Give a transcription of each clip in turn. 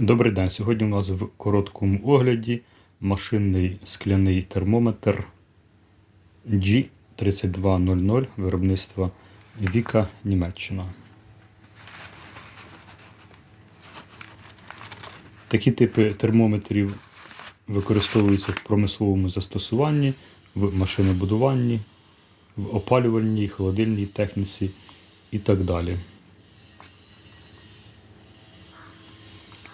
Добрий день. Сьогодні у нас в короткому огляді машинний скляний термометр G3200 виробництва Віка Німеччина. Такі типи термометрів використовуються в промисловому застосуванні, в машинобудуванні, в опалювальній, холодильній техніці і так далі.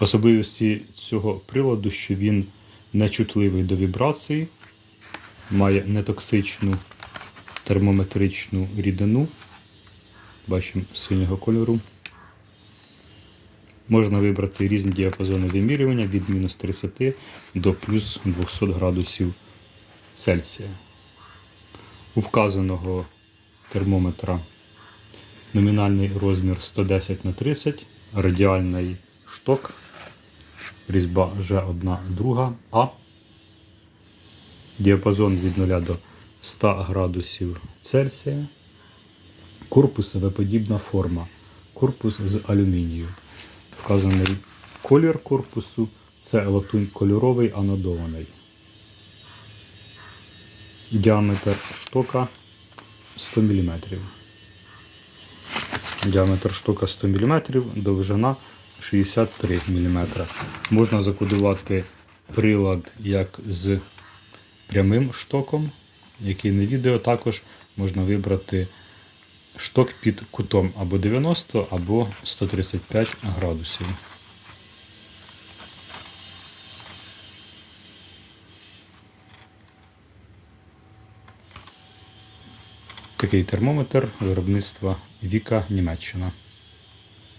Особливості цього приладу, що він нечутливий до вібрації, має нетоксичну термометричну рідину, бачимо синього кольору. Можна вибрати різні діапазони вимірювання від мінус 30 до плюс 200 градусів Цельсія. У вказаного термометра номінальний розмір 110 на 30, радіальний шток, різьба Ж1 друга А, діапазон від 0 до 100 градусів Цельсія, корпус подібна форма, корпус з алюмінію. Вказаний колір корпусу це латунь кольоровий анодований. Діаметр штока 100 мм. Діаметр штока 100 мм, довжина 63 мм. Можна закодувати прилад як з прямим штоком, який на відео також можна вибрати шток під кутом або 90, або 135 градусів. Такий термометр виробництва Віка Німеччина.